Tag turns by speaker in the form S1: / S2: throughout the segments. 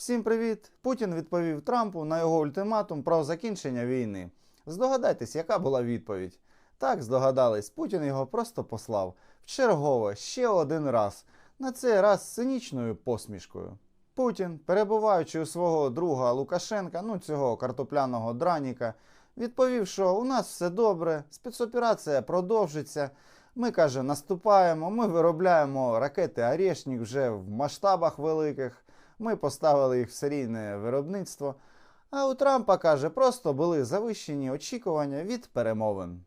S1: Всім привіт! Путін відповів Трампу на його ультиматум про закінчення війни. Здогадайтесь, яка була відповідь? Так, здогадались, Путін його просто послав. Вчергове, ще один раз. На цей раз цинічною посмішкою. Путін, перебуваючи у свого друга Лукашенка, ну цього картопляного драніка, відповів, що у нас все добре, спецоперація продовжиться. Ми каже, наступаємо, ми виробляємо ракети Орешник вже в масштабах великих. Ми поставили їх в серійне виробництво. А у Трампа каже, просто були завищені очікування від перемовин.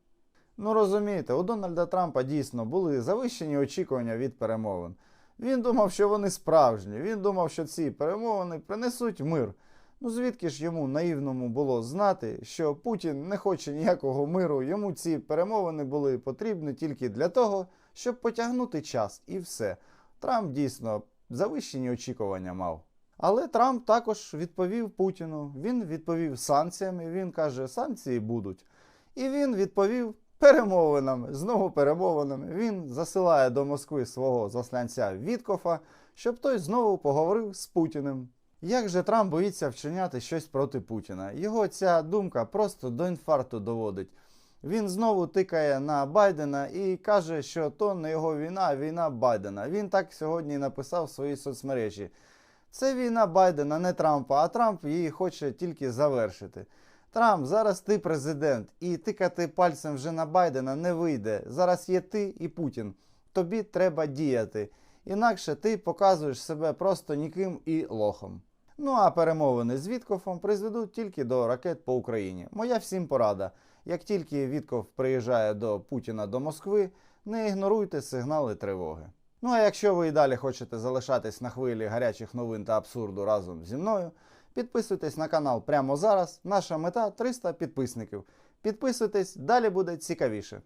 S1: Ну розумієте, у Дональда Трампа дійсно були завищені очікування від перемовин. Він думав, що вони справжні. Він думав, що ці перемовини принесуть мир. Ну звідки ж йому наївному було знати, що Путін не хоче ніякого миру, йому ці перемовини були потрібні тільки для того, щоб потягнути час і все. Трамп дійсно завищені очікування мав. Але Трамп також відповів Путіну. Він відповів санкціями. Він каже, санкції будуть. І він відповів перемовинами, знову перемовинами. Він засилає до Москви свого засланця Віткофа, щоб той знову поговорив з Путіним. Як же Трамп боїться вчиняти щось проти Путіна? Його ця думка просто до інфаркту доводить. Він знову тикає на Байдена і каже, що то не його війна, а війна Байдена. Він так сьогодні написав в своїй соцмережі. Це війна Байдена, не Трампа, а Трамп її хоче тільки завершити. Трамп, зараз ти президент, і тикати пальцем вже на Байдена не вийде. Зараз є ти і Путін. Тобі треба діяти. Інакше ти показуєш себе просто ніким і лохом. Ну а перемовини з Віткофом призведуть тільки до ракет по Україні. Моя всім порада. Як тільки Вітков приїжджає до Путіна до Москви, не ігноруйте сигнали тривоги. Ну а якщо ви і далі хочете залишатись на хвилі гарячих новин та абсурду разом зі мною, підписуйтесь на канал прямо зараз. Наша мета 300 підписників. Підписуйтесь, далі буде цікавіше.